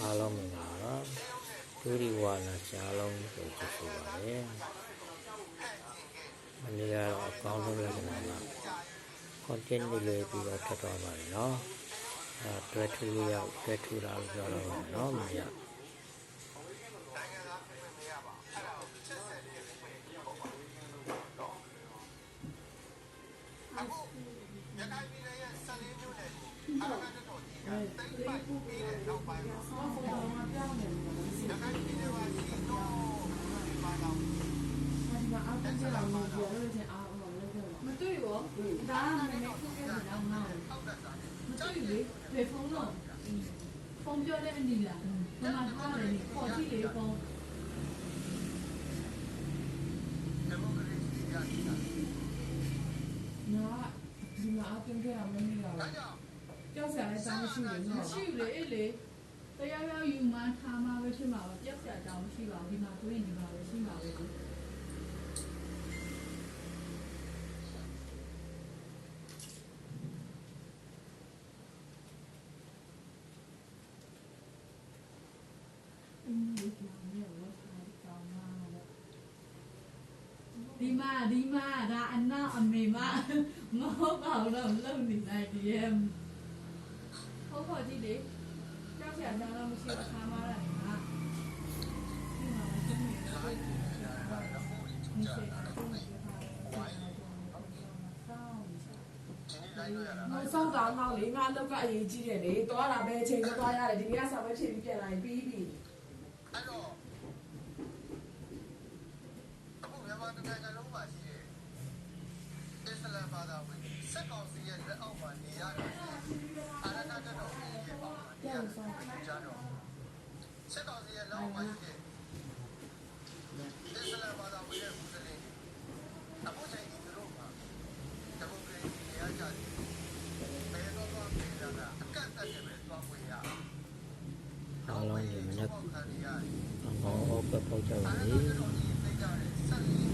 အားလုံးမင်္ဂလာပါဒုတိဝါနာရှားလုံးကိုကြည့်ဆိုပါရစေမနေ့ကတော့အကောင်းဆုံးလက္ခဏာက content တွေလေးပြီးတော့ထပ်သွားပါတယ်နော်အဲတွဲထူလေးရောက်တွဲထူတာလို့ပြောတော့မယ်နော် မနေ့ကမတွေ့ရောဒါကမနေ့ခုခဲ့တာငါ့မတွေ့လေဘယ်ဖုန်းတော့ဖုန်းပြောတဲ့အနီလားမမထားတယ်ခေါ်ကြည့်လေဖုန်းနာဒီမှာအပြင်ခဲ့တာမနေရဘူး ကြောက်စရာလည်းတောင်းမရှိဘူးမရှိဘူးလေအဲ့လေတရားရောက်ယူမှထားမှပဲဖြစ်မှာပါကြောက်စရာတောင်းမရှိပါဘူးဒီမှာတွေ့နေပါပဲရှိမှာပဲဒီမဒီမဒါအနာအမေမမဟုတ်ပါဘူးတော့လုံနေလိုက်ဒီရဲ့ ဟုတ်ပါကြည့်လေကြောက်စရာတောင်းတော့မရှိဘူးခါမလာနေမှာဒီမှာကျင်းနေတယ်ဒီစိတ်အမဆောင်တောင်းတော့လေငါလောကအရေးကြီးတယ်လေသွားတာပဲအချိန်နဲ့သွားရတယ်ဒီနေ့ကစာပဲချိန်ပြီးပြန်လာရင်ပြီးပြီအဲ့တော့အခုမြန်မာနိုင်ငံလုံးမှာရှိတဲ့အစ္စလာမ်ဘာသာဝင်စက်ကောင်စီရဲ့လက်အောက်မှာနေရတဲ့အာရဏတတော်ကြီးရဲ့အောက်မှာနေရတဲ့ကြားတော့ စက်ကောင်စီရဲ့လက်အောက်မှာရှိတဲ့အစ္စလာမ်ဘာသာဝင်ရဲ့မွတ်စလင်အခုချိန်ဒီတို့မှာဒီမိုကရေစီနေရာကြတယ်ဘယ်တော့မှပြည်လာတာအကန့်အသတ်နဲ့ပဲသွားခွင့်ရအားလုံးဒီမနေ့ပေါ့ခံရရတယ်အကောင်းအောက်ပဲပေါက်ကြပါအာရလေ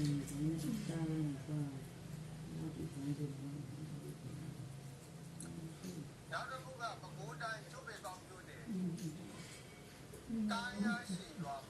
နေကတားလာတော့နောက်ဒီပိုင်းတွေနောက်တစ်ခုကပကိုးတိုင်းကျုပ်ပေကောင်းမျိုးနဲ့တာယာရှိရွာမှာ